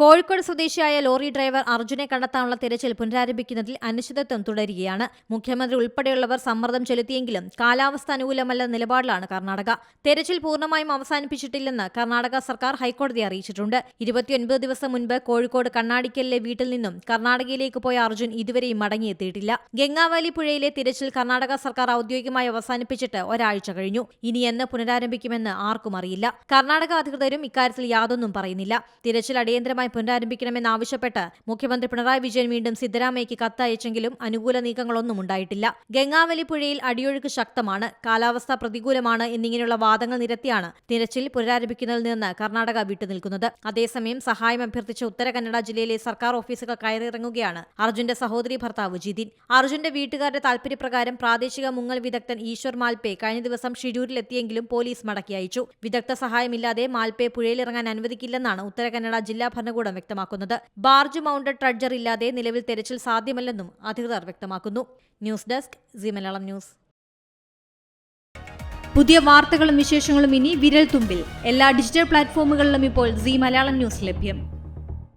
കോഴിക്കോട് സ്വദേശിയായ lorry driver അർജുനെ കണ്ടെത്താനുള്ള തിരച്ചിൽ പുനരാരംഭിക്കുന്നതിൽ അനിശ്ചിതത്വം തുടരുകയാണ്. മുഖ്യമന്ത്രി ഉൾപ്പെടെയുള്ളവർ സമ്മർദ്ദം ചെലുത്തിയെങ്കിലും കാലാവസ്ഥ അനുകൂലമല്ല നിലപാടിലാണ് കർണാടക. തെരച്ചിൽ പൂർണമായും അവസാനിപ്പിച്ചിട്ടില്ലെന്ന് കർണാടക സർക്കാർ ഹൈക്കോടതിയെ അറിയിച്ചിട്ടുണ്ട്. ഇരുപത്തിയൊൻപത് ദിവസം മുൻപ് കോഴിക്കോട് കണ്ണാടിക്കലിലെ വീട്ടിൽ നിന്നും കർണാടകയിലേക്ക് പോയ അർജുൻ ഇതുവരെയും മടങ്ങിയെത്തിയിട്ടില്ല. ഗംഗാവാലി പുഴയിലെ തിരച്ചിൽ കർണാടക സർക്കാർ ഔദ്യോഗികമായി അവസാനിപ്പിച്ചിട്ട് ഒരാഴ്ച കഴിഞ്ഞു. ഇനി എന്ന് പുനരാരംഭിക്കുമെന്ന് ആർക്കും അറിയില്ല. കർണാടക അധികൃതരും ഇക്കാര്യത്തിൽ യാതൊന്നും പറയുന്നില്ല. തിരച്ചിൽ അടിയന്തരമായി പുനരാരംഭിക്കണമെന്നാവശ്യപ്പെട്ട് മുഖ്യമന്ത്രി പിണറായി വിജയൻ വീണ്ടും സിദ്ധരാമയ്യയ്ക്ക് കത്തയച്ചെങ്കിലും അനുകൂല നീക്കങ്ങളൊന്നും ഉണ്ടായിട്ടില്ല. ഗംഗാവലി പുഴയിൽ അടിയൊഴുക്ക് ശക്തമാണ്. കാലാവസ്ഥ പ്രതികൂലമാണ് എന്നിങ്ങനെയുള്ള വാദങ്ങൾ നിരത്തിയാണ് തിരച്ചിൽ പുനരാരംഭിക്കുന്നതിൽ നിന്ന് കർണാടക വിട്ടുനിൽക്കുന്നത്. അതേസമയം സഹായം അഭ്യർത്ഥിച്ച ഉത്തര കന്നഡ ജില്ലയിലെ സർക്കാർ ഓഫീസുകൾ കയറിയിറങ്ങുകയാണ് അർജുന്റെ സഹോദരി ഭർത്താവ് ജിതിൻ. അർജുന്റെ വീട്ടുകാരുടെ താൽപര്യപ്രകാരം പ്രാദേശിക മുങ്ങൽ വിദഗ്ധൻ ഈശ്വർ മാൽപേ കഴിഞ്ഞ ദിവസം ഷിരൂരിലെത്തിയെങ്കിലും പോലീസ് മടക്കി അയച്ചു. വിദഗ്ധ സഹായമില്ലാതെ മാൽപേ പുഴയിലിറങ്ങാൻ അനുവദിക്കില്ലെന്നാണ് ഉത്തര കന്നഡ ജില്ലാ ഭരണകൂടം വ്യക്തമാക്കുന്നത്. ബാർജ് മൗണ്ടഡ് ട്രഡ്ജർ ഇല്ലാതെ നിലവിൽ തെരച്ചിൽ സാധ്യമല്ലെന്നും അധികൃതർ വ്യക്തമാക്കുന്നു. News desk C Malayalam news. പുതിയ വാർത്തകളും വിശേഷങ്ങളും ഇനി വിരൽ തുമ്പിൽ. എല്ലാ ഡിജിറ്റൽ പ്ലാറ്റ്ഫോമുകളിലും ഇപ്പോൾ സി മലയാളം ന്യൂസ് ലഭ്യം.